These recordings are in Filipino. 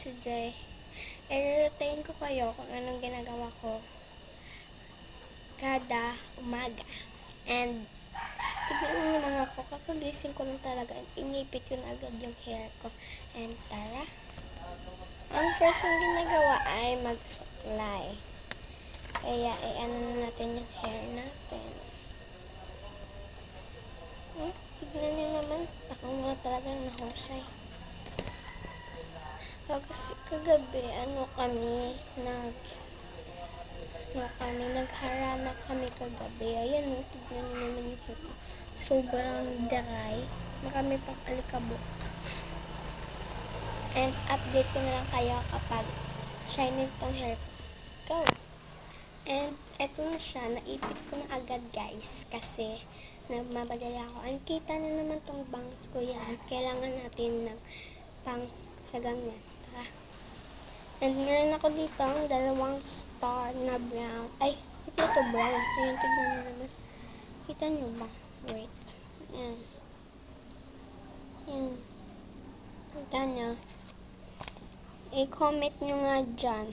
today, i-retain ko kayo kung anong ginagawa ko kada umaga. And, tignan nyo naman ako, kakagising ko lang talaga, inipit ko na agad yung hair ko. And tara, ang first yung ginagawa ay mag-supply. Kaya, i-ano na natin yung hair natin. Hmm, tignan nyo naman, ako nga talagang nahusay. Kasi kagabi, ano kami, nag, ano kami, nagharana kami kagabi. Ayan, oh, tignan nyo naman yung ko. Sobrang dry. Marami pang alikabok. And update ko na lang kayo kapag shiny tong hair ko. Let's go! And eto na siya, naipit ko na agad guys. Kasi nagmamadali ako. And kita na naman tong bangs ko yan. Kailangan natin ng pang sa ganyan. Tara. And meron ako dito ang dalawang star na brown. Ay, ito ito brown. Ayan, tignan nyo naman. Kita nyo ba? Wait. Ayan. Ayan. Kita nyo. I-comment nyo nga dyan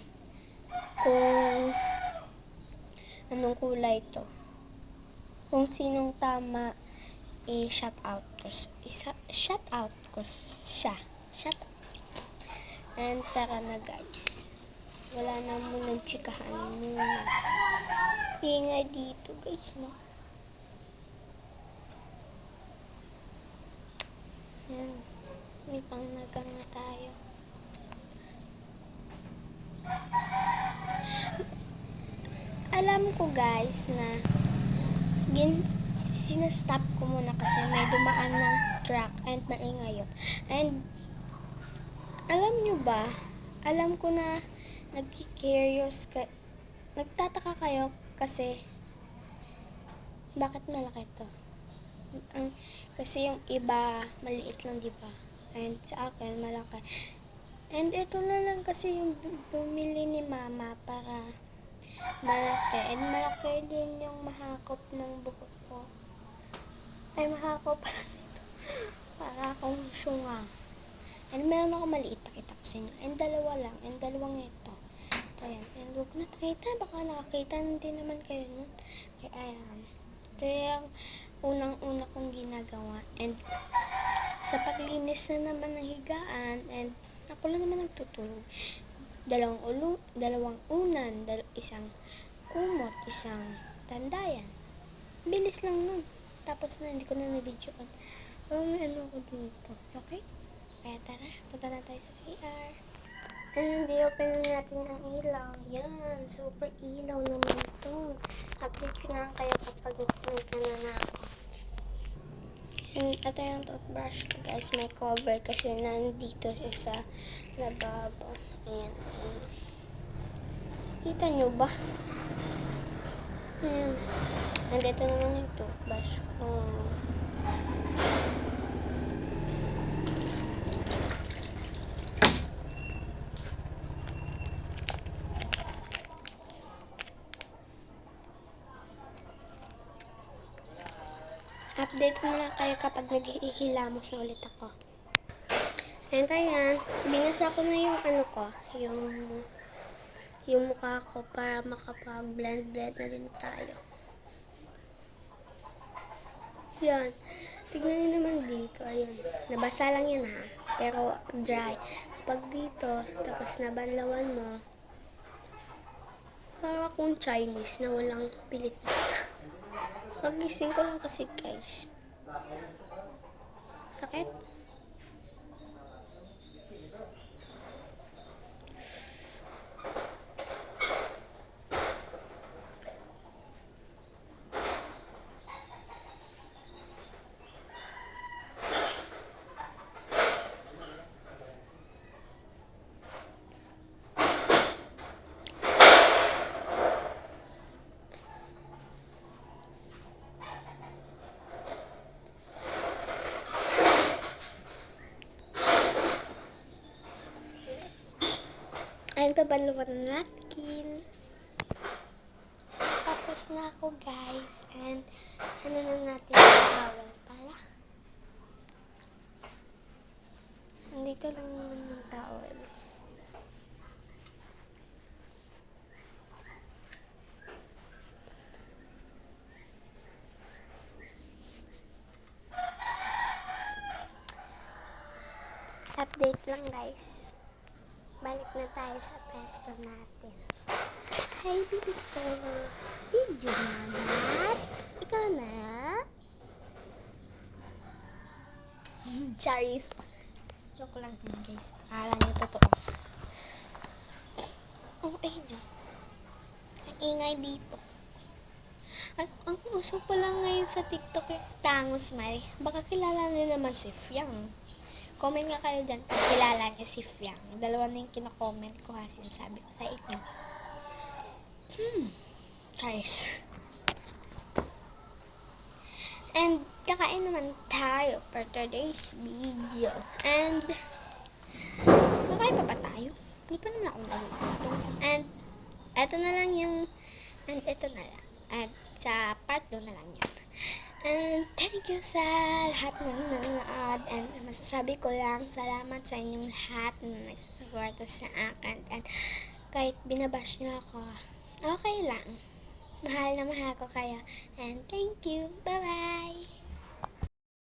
kung anong kulay ito. Kung sinong tama, i-shout out ko. s- Isa, shout out ko siya. Shout out. And tara na guys. Wala na munang chikahan muna. Ingay dito guys, no? Yan. May pang na tayo. Alam ko guys na gin sinastop ko muna kasi may dumaan na truck and maingay. And alam nyo ba, alam ko na nagki-curious ka, nagtataka kayo kasi bakit malaki to? Kasi yung iba maliit lang, di ba? And sa akin malaki. And ito na lang kasi yung bumili ni mama para malaki. And malaki din yung mahakop ng buhok ko. Ay, mahakop. Para akong syunga. And meron ako maliit, pakita ko sa inyo. And dalawa lang. And dalawang ito. Ito yan. And huwag na pakita. Baka nakakita din naman kayo nun. Ay, ayan. Ito yung unang-una kong ginagawa. And sa paglinis na naman ng higaan. And ako lang naman nagtutulog. Dalawang ulo, dalawang unan, dal isang kumot, isang tandayan. Bilis lang nun. Tapos na, hindi ko na na-videoan. Oh, may ano ako dito. Okay? Kaya tara, punta na tayo sa CR. And open na natin ang ilaw. Yan, super ilaw naman ito. Update ko na lang kayo kapag nagkana na ako. And ito yung toothbrush ko guys, may cover kasi nandito siya sa lababo. Ayan. Kita nyo ba? Ayan. Nandito naman yung toothbrush ko. Update ko na lang kayo kapag naghihilamos na ulit ako. And ayan, binasa ko na yung ano ko, yung yung mukha ko para makapag-blend-blend na din tayo. Yan. Tignan niyo naman dito. Ayun. Nabasa lang yan ha. Pero dry. Pag dito, tapos nabanlawan mo, para akong Chinese na walang pilit. Kagising ko lang kasi guys. Sakit? balwan napkin. Tapos na ako guys. And ano na natin yung bawal para. Nandito lang naman yung towel. Eh. update lang guys. Balik na tayo sa pesto natin. Hi dito. Video na Ikaw na? Charis. Joke lang din guys. Akala niyo totoo. Oh, ayun yun. Ang ingay dito. Ang, ang uso pa lang ngayon sa TikTok yung Tangos May. Baka kilala niyo naman si Fiang. Comment nga kayo dyan kung kilala niyo si Fiang. Dalawa na yung kinakomment ko ha. Sinasabi ko sa inyo. Hmm. Charis. And kakain naman tayo for today's video. And kakain pa ba tayo? Hindi pa naman ako nagugutom. And eto na lang yung and eto na lang. At sa part 2 na lang yan. And thank you sa lahat ng nanonood. And masasabi ko lang, salamat sa inyong lahat na nagsusuporta sa akin. And kahit binabash niyo ako, okay lang. Mahal na mahal ko kayo. And thank you. Bye-bye.